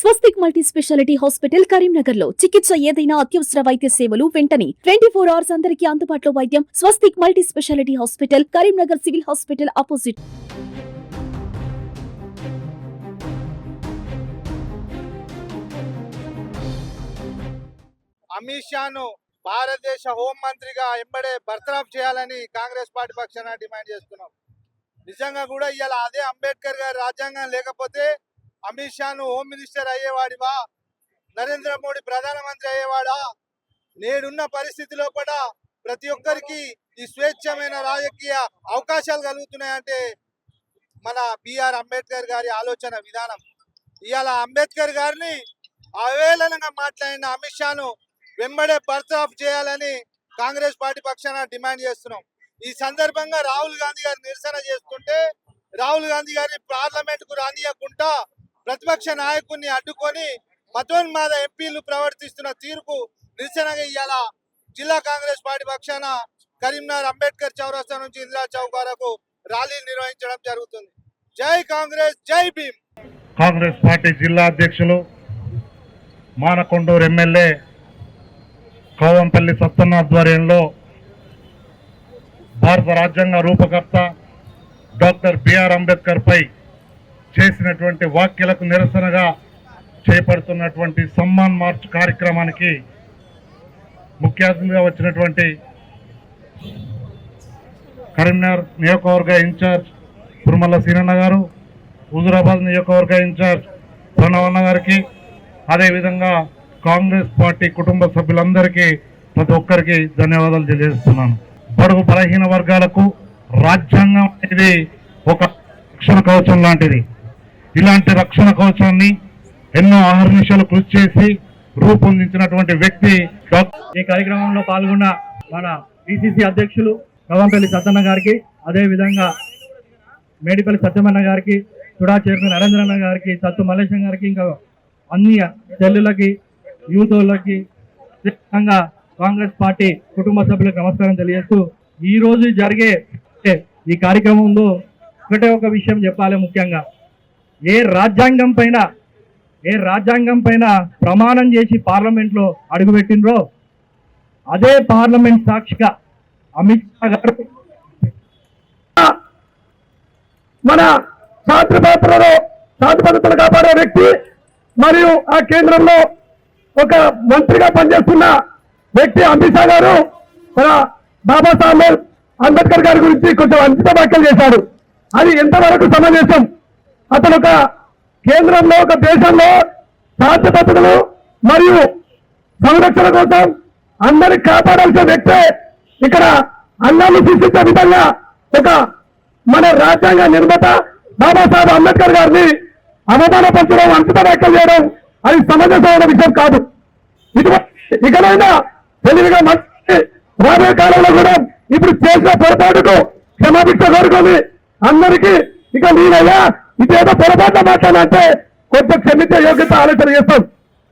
స్వస్తిక్ multi speciality hospital కరీంనగర్లో చికిత్స ఏదైనా అత్యవసర వైద్య సేవలు వెంటనే. ట్వంటీ ఫోర్ అవర్స్ అందరికీ అందుబాటులో వైద్యం. Swastik multi speciality hospital Karimnagar civil hospital opposite. Amit షాను భారతదేశ హోం మంత్రిగా ఎంబడే బర్తరాఫ్ చేయాలని కాంగ్రెస్ పార్టీ పక్షాన డిమాండ్ చేస్తున్నాం. నిజంగా కూడా ఇవాళ అదే అంబేద్కర్ గారి రాజ్యాంగం లేకపోతే అమిత్ షాను హోమ్ మినిస్టర్ అయ్యేవాడివా? నరేంద్ర మోడీ ప్రధానమంత్రి అయ్యేవాడా? నేడున్న పరిస్థితిలో కూడా ప్రతి ఒక్కరికి ఈ స్వేచ్ఛమైన రాజకీయ అవకాశాలు కలుగుతున్నాయంటే మన బిఆర్ అంబేద్కర్ గారి ఆలోచన విధానం. ఇవాళ అంబేద్కర్ గారిని అవేళనగా మాట్లాడిన అమిత్ షాను వెంబడే బర్తరఫ్ చేయాలని కాంగ్రెస్ పార్టీ పక్షాన డిమాండ్ చేస్తున్నాం. ఈ సందర్భంగా రాహుల్ గాంధీ గారు నిరసన చేస్తుంటే రాహుల్ గాంధీ గారిని పార్లమెంట్కు రానియకుండా ప్రతిపక్ష నాయకుడిని అడ్డుకొని మతోన్మాద ఎంపీలు ప్రవర్తిస్తున్న తీరుకు నిరసనగా ఇవాళ జిల్లా కాంగ్రెస్ పార్టీ పక్షాన కరీంనగర్ అంబేద్కర్ చౌరస్తా నుంచి ఇందిరా చౌక్ వరకు ర్యాలీ నిర్వహించడం జరుగుతుంది. జై కాంగ్రెస్ జై భీమ్! కాంగ్రెస్ పార్టీ జిల్లా అధ్యక్షులు మానకొండూరు ఎమ్మెల్యే కోవంపల్లి సత్తన్న ఆధ్వర్యంలో భారత రాజ్యాంగ రూపకర్త డాక్టర్ బిఆర్ అంబేద్కర్ పై చేసినటువంటి వ్యాఖ్యలకు నిరసనగా చేపడుతున్నటువంటి సమ్మాన్ మార్చ్ కార్యక్రమానికి ముఖ్య అతిథిగా వచ్చినటువంటి కరీంనగర్ నియోజకవర్గ ఇన్ఛార్జ్ తిరుమల సీనన్న గారు హుజురాబాద్ నియోజకవర్గ ఇన్ఛార్జ్ ప్రణవన్న గారికి అదేవిధంగా కాంగ్రెస్ పార్టీ కుటుంబ సభ్యులందరికీ ప్రతి ఒక్కరికి ధన్యవాదాలు తెలియజేస్తున్నాను. బడుగు బలహీన వర్గాలకు రాజ్యాంగం అనేది ఒక రక్షణ కవచం లాంటిది. ఇలాంటి రక్షణ కవచాన్ని ఎన్నో అహర్నిశలు కృషి చేసి రూపొందించినటువంటి వ్యక్తి ఈ కార్యక్రమంలో పాల్గొన్న మన పిసిసి అధ్యక్షులు కవంపల్లి సత్తన్న గారికి అదే విధంగా మేడిపల్లి సత్యమన్న గారికి చుడా చైర్మన్ నరేంద్రన్న గారికి సత్తు మల్లేశం గారికి ఇంకా అన్ని చెల్లులకి యూతులకి వాళ్ళకి కాంగ్రెస్ పార్టీ కుటుంబ సభ్యులకు నమస్కారం తెలియజేస్తూ ఈ రోజు జరిగే ఈ కార్యక్రమంలో ఒకటే ఒక విషయం చెప్పాలి ముఖ్యంగా. ఏ రాజ్యాంగం పైన ఏ రాజ్యాంగం పైన ప్రమాణం చేసి పార్లమెంట్లో అడుగుపెట్టినరో అదే పార్లమెంట్ సాక్షిగా అమిత్ షా గారు. మన శాంతి పాత్రలో శాంతి భద్రతలు కాపాడే వ్యక్తి మరియు ఆ కేంద్రంలో ఒక మంత్రిగా పనిచేస్తున్న వ్యక్తి అమిత్ షా గారు మన బాబాసాహెబ్ అంబేద్కర్ గారి గురించి కొంచెం అంకిత వ్యాఖ్యలు చేశాడు అది ఎంతవరకు సమంజసం? అతను ఒక కేంద్రంలో ఒక దేశంలో శాంతి మరియు సంరక్షణ కోసం అందరికి కాపాడాల్సిన వ్యక్తే ఇక్కడ అన్నాన్ని సృష్టించే విధంగా ఒక మన రాజ్యాంగ నిర్మాత బాబాసాహెబ్ అంబేద్కర్ గారిని అవమానపరచడం అంకిత వ్యాఖ్యలు చేయడం అది సమంజసమైన విషయం కాదు. ఇకనైనా తెలివిగా మంచి రాబోయే కాలంలో కూడా ఇప్పుడు చేసిన పొరపాటుకు క్షమాభిక్ష కోరుకొని అందరికీ ఇక నేనయ్యా ఇదేదో పొరపాటు మాట్లాడాలంటే కొంత క్షమితే యోగ్యత ఆలోచన చేస్తాం.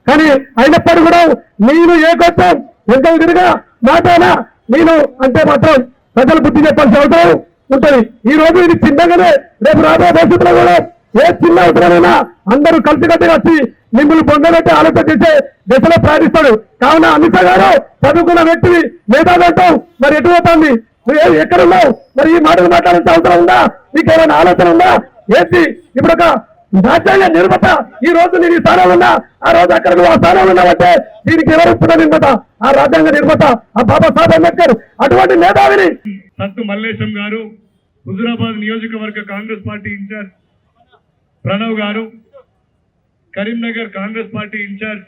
కానీ అయినప్పటికీ కూడా నేను ఏ కొంచెం ఎంత తిరిగా మాట్లాడా నేను అంటే మాత్రం ప్రజలు బుద్ధి చెప్పాల్సిన అవసరం ఉంటుంది. ఈ రోజు ఇది చిన్నగానే రేపు రాబోయే భవిష్యత్తులో కూడా ఏ చిన్న అవసరమైనా అందరూ కలిసికట్టుగా వచ్చి మిమ్మల్ని పొందబెట్టి ఆలోచన చేసే దశలో ప్రయాణిస్తాడు. కావున అమిత్ షా గారు చదువుకున్న వ్యక్తిని మేధావంటాం మరి ఎటు పోతుంది నువ్వు ఎక్కడున్నావు? మరి ఈ మాటలు మాట్లాడాల్సిన అవసరం ఉందా? మీకు ఏమైనా ఆలోచన ఉందా? ఏంటి ఇప్పుడు ఒక రాజ్యాంగ నిర్మత ఈ రోజు నేను ఈ స్థానంలో ఉన్నా ఆ రోజు అక్కడ నువ్వు ఆ స్థానంలో ఉన్నావంటే దీనికి ఎవరు నిర్మత? ఆ రాజ్యాంగ నిర్మత ఆ బాబాసాహెబ్ అంబేద్కర్ అటువంటి మేధావిని. సత్తు మల్లేశం గారు హుజురాబాద్ నియోజకవర్గ Congress party incharge. Pranav garu Karimnagar Congress party incharge.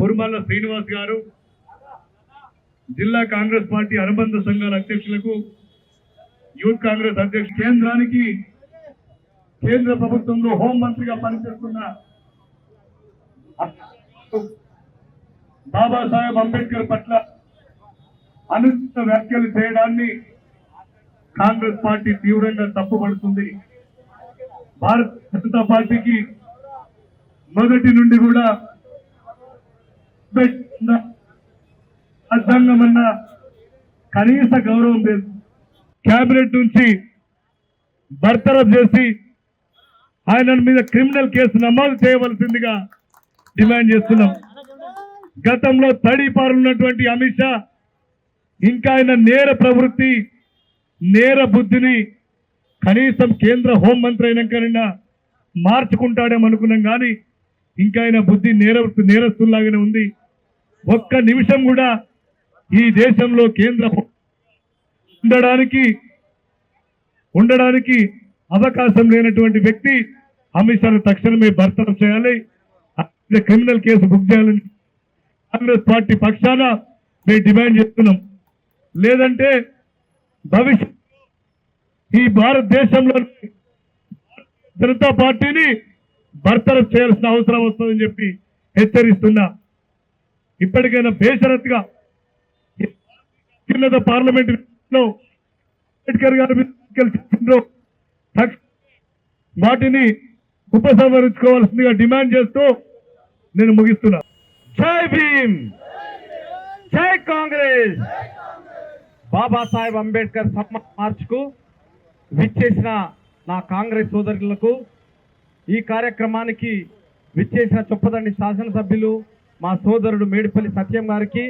Purumalla Srinivas garu జిల్లా కాంగ్రెస్ పార్టీ అనుబంధ సంఘాల అధ్యక్షులకు యూత్ కాంగ్రెస్ అధ్యక్ష కేంద్రానికి కేంద్ర ప్రభుత్వంలో హోంమంత్రిగా పనిచేస్తున్న బాబాసాహెబ్ అంబేద్కర్ పట్ల అనుచిత వ్యాఖ్యలు చేయడాన్ని కాంగ్రెస్ పార్టీ తీవ్రంగా తప్పుపడుతుంది. భారత జనతా పార్టీకి మొదటి నుండి కూడా రాజ్యాంగం అన్న కనీస గౌరవం లేదు. కేబినెట్ నుంచి బర్తరఫ్ చేసి ఆయన మీద క్రిమినల్ కేసు నమోదు చేయవలసిందిగా డిమాండ్ చేస్తున్నాం. గతంలో తడిపారున్నటువంటి అమిత్ షా ఇంకా ఆయన నేర ప్రవృత్తి నేర బుద్ధిని కనీసం కేంద్ర హోంమంత్రి అయినాకైనా మార్చుకుంటాడేమనుకున్నాం కానీ ఇంకా ఆయన బుద్ధి నేర నేరస్తుల్లాగానే ఉంది. ఒక్క నిమిషం కూడా ఈ దేశంలో కేంద్ర ఉండడానికి ఉండడానికి అవకాశం లేనటువంటి వ్యక్తి అమిత్ తక్షణమే భర్తనం చేయాలి. క్రిమినల్ కేసు బుక్ చేయాలని కాంగ్రెస్ పార్టీ పక్షాన మేము డిమాండ్ చేస్తున్నాం. లేదంటే భవిష్యత్ ఈ భారతదేశంలో జనతా పార్టీని భర్తరఫ్ చేయాల్సిన అవసరం వస్తుందని చెప్పి హెచ్చరిస్తున్నా. ఇప్పటికైనా బేషరత్గా అత్యున్నత పార్లమెంట్లో అంబేద్కర్ గారి మీద వ్యాఖ్యలు చేసిండ్రో, తక్ష- వాటిని ఉపసంహరించుకోవాల్సిందిగా డిమాండ్ చేస్తూ నేను ముగిస్తున్నా. జై భీమ్! జై కాంగ్రెస్! బాబాసాహెబ్ అంబేద్కర్ సమ్మాన్ మార్చ్కు విచ్చేసిన నా కాంగ్రెస్ సోదరులకు ఈ కార్యక్రమానికి విచ్చేసిన చొప్పదండి శాసనసభ్యులు మా సోదరుడు మేడిపల్లి సత్యం గారికి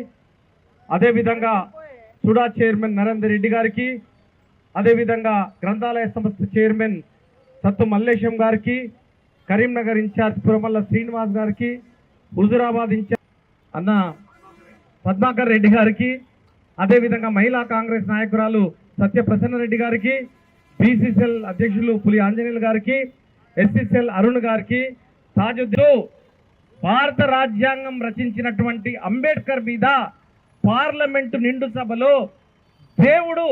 అదేవిధంగా సుడా చైర్మన్ నరేందర్ రెడ్డి గారికి అదేవిధంగా గ్రంథాలయ సంస్థ చైర్మన్ సత్తు మల్లేశం గారికి కరీంనగర్ ఇన్ఛార్జ్ పురమల్ల శ్రీనివాస్ గారికి హుజురాబాద్ ఇన్ఛార్జ్ అన్న పద్మాకర్ రెడ్డి గారికి అదేవిధంగా మహిళా కాంగ్రెస్ నాయకురాలు సత్యప్రసన్న రెడ్డి గారికి బీసీసీఎల్ అధ్యక్షులు పులి ఆంజనేయులు గారికి ఎస్సీసీఎల్ అరుణ్ గారికి తాజుద్దీన్ భారత రాజ్యాంగం రచించినటువంటి అంబేద్కర్ మీద పార్లమెంటు నిండు సభలో దేవుడు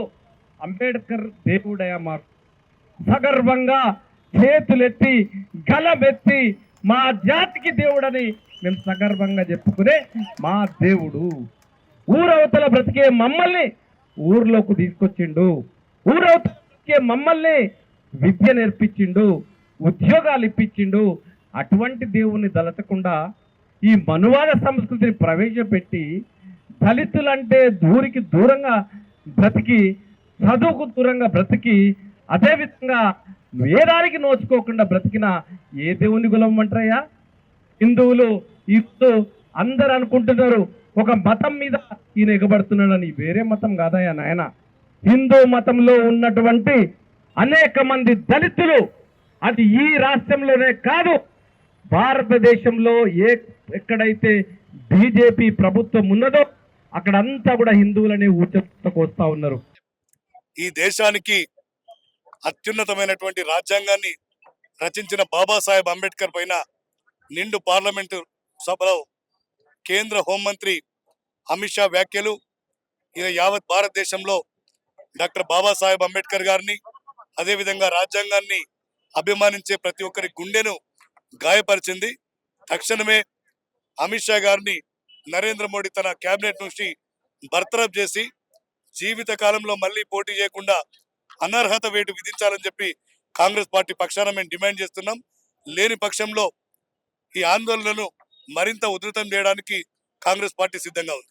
అంబేద్కర్ దేవుడయా మాకు. సగర్వంగా చేతులెత్తి గలబెత్తి మా జాతికి దేవుడని మేము సగర్వంగా చెప్పుకునే మా దేవుడు. ఊరవతల బ్రతికే మమ్మల్ని ఊర్లోకి తీసుకొచ్చిండు. ఊరవతల బ్రతికే మమ్మల్ని విద్య నేర్పించిండు ఉద్యోగాలు ఇప్పించిండు. అటువంటి దేవుణ్ణి దళచకుండా ఈ మనువాద సంస్కృతిని ప్రవేశపెట్టి దళితులంటే దూరికి దూరంగా బ్రతికి చదువుకు దూరంగా బ్రతికి అదేవిధంగా వేదానికి నోచుకోకుండా బ్రతికిన ఏ దేవుని గులమంటారయ్యా హిందువులు ఇప్పుడు అందరు అనుకుంటున్నారు ఒక మతం మీద ఈయన ఎగబడుతున్నాడని. వేరే మతం కాదయ్యా నాయన. హిందూ మతంలో ఉన్నటువంటి అనేక మంది దళితులు అది ఈ రాష్ట్రంలోనే కాదు భారతదేశంలో ఏ ఎక్కడైతే బీజేపీ ప్రభుత్వం ఉన్నదో అక్కడంతా కూడా హిందువులని ఊచకు ఉన్నారు. ఈ దేశానికి అత్యున్నతమైనటువంటి రాజ్యాంగాన్ని రచించిన బాబాసాహెబ్ అంబేద్కర్ పైన నిండు పార్లమెంటు సభలో కేంద్ర హోంమంత్రి అమిత్ షా వ్యాఖ్యలు ఇక యావత్ భారతదేశంలో డాక్టర్ బాబాసాహెబ్ అంబేద్కర్ గారిని అదేవిధంగా రాజ్యాంగాన్ని అభిమానించే ప్రతి ఒక్కరి గుండెను గాయపరిచింది. తక్షణమే అమిత్ షా గారిని నరేంద్ర మోడీ తన కేబినెట్ నుంచి బర్తరఫ్ చేసి జీవిత కాలంలో మళ్ళీ పోటీ చేయకుండా అనర్హత వేటు విధించాలని చెప్పి కాంగ్రెస్ పార్టీ పక్షాన మేము డిమాండ్ చేస్తున్నాం. లేని పక్షంలో ఈ ఆందోళనను మరింత ఉధృతం చేయడానికి కాంగ్రెస్ పార్టీ సిద్ధంగా ఉంది.